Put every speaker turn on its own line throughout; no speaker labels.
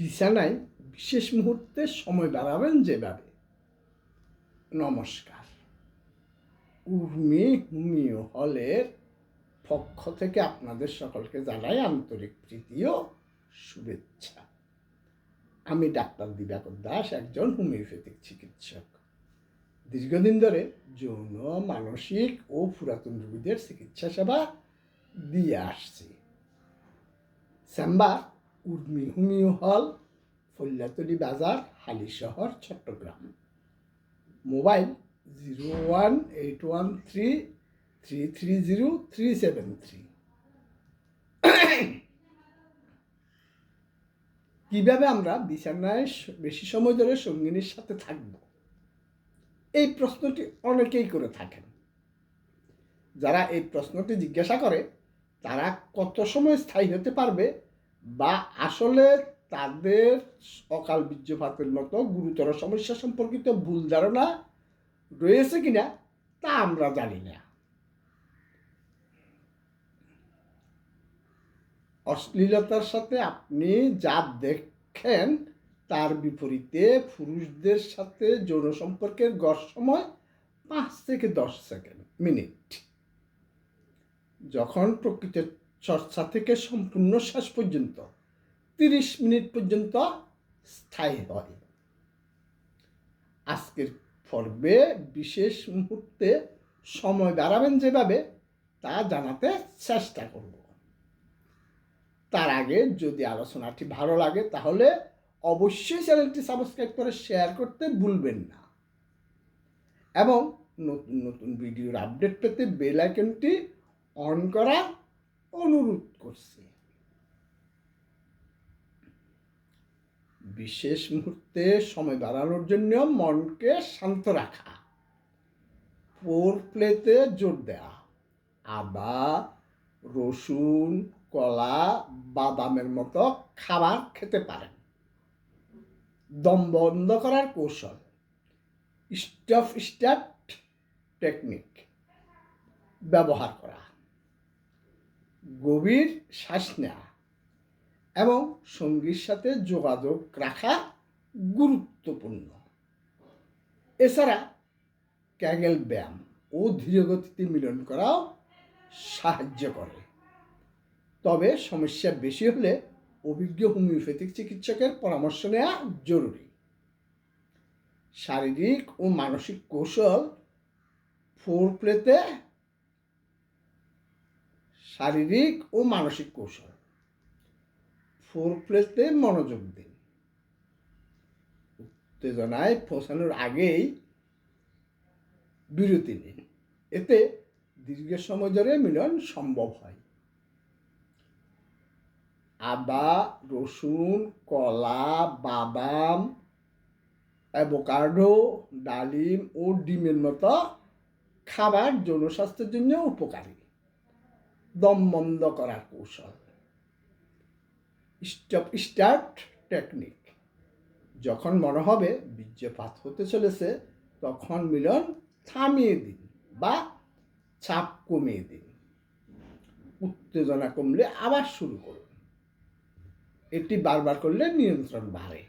বিছানায় বিশেষ মুহূর্তে সময় বাড়াবেন যেভাবে। নমস্কার। উর্মি হুমিও হলের পক্ষ থেকে আপনাদের সকলকে জানাই আন্তরিক প্রীতি ও শুভেচ্ছা। আমি ডাক্তার দিবাকর দাস, একজন হোমিওপ্যাথিক চিকিৎসক। দীর্ঘদিন ধরে যৌন, মানসিক ও পুরাতন রোগীদের চিকিৎসা সেবা দিয়ে আসছি। চেম্বার উর্মি হোমিও হল ফল্যাতলি বাজার হালি শহর Chattogram. Mobile zero one eight one three three three zero three seven three. কীভাবে আমরা বিছানায় বেশি সময় ধরে সঙ্গিনীর সাথে থাকব? এই প্রশ্নটি অনেকেই করে থাকেন। যারা এই প্রশ্নটি জিজ্ঞাসা করে, তারা কত সময় স্থায়ী হতে পারবে বা আসলে তাদের অকাল বীর্যপাতের মতো গুরুতর সমস্যা সম্পর্কিত ভুল ধারণা রয়েছে কিনা তা আমরা জানি না। অশ্লীলতার সাথে আপনি যা দেখেন তার বিপরীতে পুরুষদের সাথে যৌন সম্পর্কের গড় সময় পাঁচ থেকে দশ সেকেন্ড, মিনিট। যখন প্রকৃত চর্চা থেকে সম্পূর্ণ শেষ পর্যন্ত, তিরিশ মিনিট পর্যন্ত স্থায়ী হয়। আজকের পর্বে বিশেষ মুহূর্তে সময় বাড়াবেন যেভাবে, তা জানাতে চেষ্টা করব। তার আগে যদি আলোচনাটি ভালো লাগে, তাহলে অবশ্যই চ্যানেলটি সাবস্ক্রাইব করে শেয়ার করতে ভুলবেন না। এবং নতুন নতুন ভিডিওর আপডেট পেতে বেল আইকনটি অন করার অনুরোধ করছে। বিশেষ মুহূর্তে সময় বাড়ানোর জন্য মনকে শান্ত রাখা। পোর প্লেতে জোর দেওয়া আদা, রসুন, কলা, বাদামের মতো খাবার খেতে পারেন। দম বন্ধ করার কৌশল। স্টফ স্টার্ট টেকনিক ব্যবহার করা। গভীর শ্বাস নেওয়া এবং সঙ্গীর সাথে যোগাযোগ রাখা গুরুত্বপূর্ণ। এছাড়া ক্যাগেল ব্যায়াম ও ধীরগতিতে মিলন করাও সাহায্য করে। তবে সমস্যা বেশি হলে অভিজ্ঞ হোমিওপ্যাথিক চিকিৎসকের পরামর্শ নেওয়া জরুরি। শারীরিক ও মানসিক কৌশল ফোর প্লেতে শারীরিক ও মানসিক কৌশল। ফোর প্লেতে মনোযোগ দিন। উত্তেজনায় পৌঁছানোর আগেই বিরতি নিন। এতে দীর্ঘ সময় ধরে মিলন সম্ভব হয়। আদা, রসুন, কলা, বাদাম, অ্যাভোকাডো, ডালিম ও ডিমের মতো খাবার যৌন স্বাস্থ্যের জন্য উপকারী। দম বন্ধ করার কৌশল। Stop, start technique. যখন মনে হবে বীর্যপাত হতে চলেছে, তখন মিলন থামিয়ে দিন বা চাপ কমিয়ে দিন। উত্তেজনা কমলে আবার শুরু করুন। এটি বারবার করলে নিয়ন্ত্রণ বাড়ে।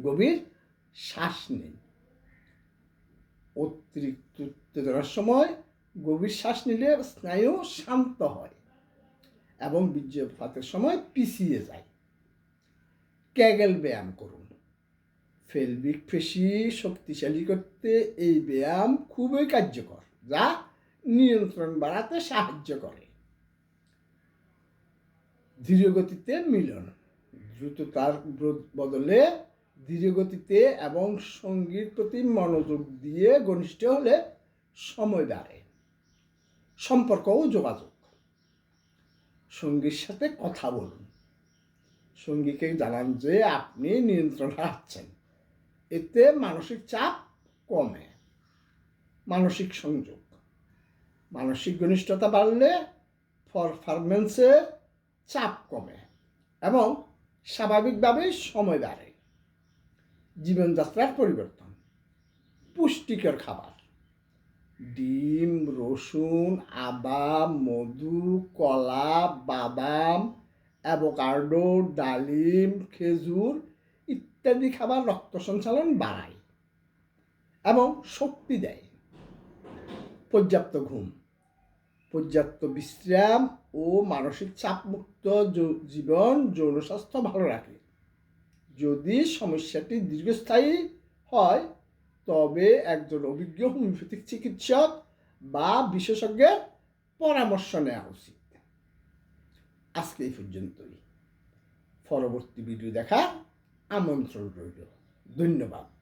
গভীর শ্বাস নিন। অতিরিক্ত উত্তেজনার সময় গভীর শ্বাস নিলে স্নায়ু শান্ত হয় এবং বীর্যপাতের সময় পিছিয়ে যায়। ক্যাগেল ব্যায়াম করুন। ফেলবিক পেশি শক্তিশালী করতে এই ব্যায়াম খুবই কার্যকর, যা নিয়ন্ত্রণ বাড়াতে সাহায্য করে। ধীরগতিতে মিলন, দ্রুততার বদলে ধীরগতিতে এবং সঙ্গীর প্রতি মনোযোগ দিয়ে ঘনিষ্ঠ হলে সময় বাড়ে। সম্পর্ক ও যোগাযোগ। সঙ্গীর সাথে কথা বলুন। সঙ্গীকে জানান যে আপনি নিয়ন্ত্রণ রাখছেন এতে মানসিক চাপ কমে। মানসিক সংযোগ। মানসিক ঘনিষ্ঠতা বাড়লে পারফরমেন্সের চাপ কমে এবং স্বাভাবিকভাবেই সময় বাড়ে। জীবনযাত্রার পরিবর্তন। পুষ্টিকর খাবার। ডিম, রসুন, আদা, মধু, কলা, বাদাম, অ্যাভোকাডো, ডালিম, খেজুর ইত্যাদি খাবার রক্ত সঞ্চালন বাড়ায় এবং শক্তি দেয়। পর্যাপ্ত ঘুম, পর্যাপ্ত বিশ্রাম ও মানসিক চাপমুক্ত জীবন যৌন স্বাস্থ্য ভালো রাখে। যদি সমস্যাটি দীর্ঘস্থায়ী হয় তবে একজন অভিজ্ঞ হোমিওপ্যাথিক চিকিৎসক বা বিশেষজ্ঞের পরামর্শ নেওয়া উচিত। আজকে এই পর্যন্তই। পরবর্তী ভিডিও দেখা আমন্ত্রণ রইল। ধন্যবাদ।